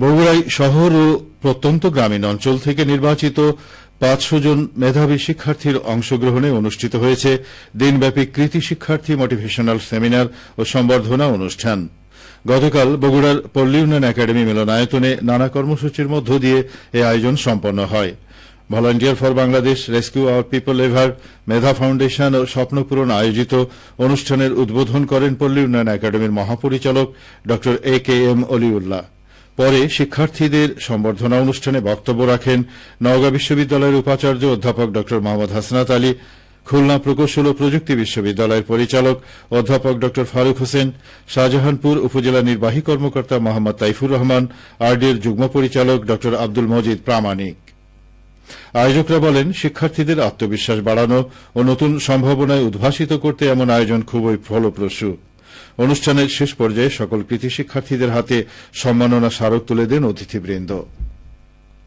বগুড়ায় শহর ও প্রত্যন্ত গ্রামীণ অঞ্চল থেকে নির্বাচিত পাঁচশো জন মেধাবী শিক্ষার্থীর অংশগ্রহণে অনুষ্ঠিত হয়েছে দিনব্যাপী কৃতি শিক্ষার্থী মোটিভেশনাল সেমিনার ও সম্বর্ধনা অনুষ্ঠান। গতকাল বগুড়ার পল্লী উন্নয়ন একাডেমি মিলনায়তনে নানা কর্মসূচির মধ্য দিয়ে এ আয়োজন সম্পন্ন হয়। Volunteer for Bangladesh, rescue our people ever, Medha foundation ও স্বপ্নপূরণ আয়োজিত অনুষ্ঠানের উদ্বোধন করেন পল্লী উন্নয়ন একাডেমির মহাপরিচালক ড এ কে এম অলিউল্লাহ। পরে শিক্ষার্থীদের সম্বর্ধনা অনুষ্ঠানে বক্তব্য রাখেন নওগাঁ বিশ্ববিদ্যালয়ের উপাচার্য অধ্যাপক ড. মোহাম্মদ হাসনাত আলী, খুলনা প্রকৌশল ও প্রযুক্তি বিশ্ববিদ্যালয়ের পরিচালক অধ্যাপক ড. ফারুক হোসেন, শাহজাহানপুর উপজেলা নির্বাহী কর্মকর্তা মোহাম্মদ তাইফুর রহমান আরডির যুগ্ম পরিচালক ড. আব্দুল মজিদ প্রামাণিক। আয়োজকরা বলেন, শিক্ষার্থীদের আত্মবিশ্বাস বাড়ানো ও নতুন সম্ভাবনায় উদ্ভাসিত করতে এমন আয়োজন খুবই ফলপ্রসূ। অনুষ্ঠানের শেষ পর্যায়ে সকল কৃতি শিক্ষার্থীদের হাতে সম্মাননা স্মারক তুলে দেন অতিথিবৃন্দ।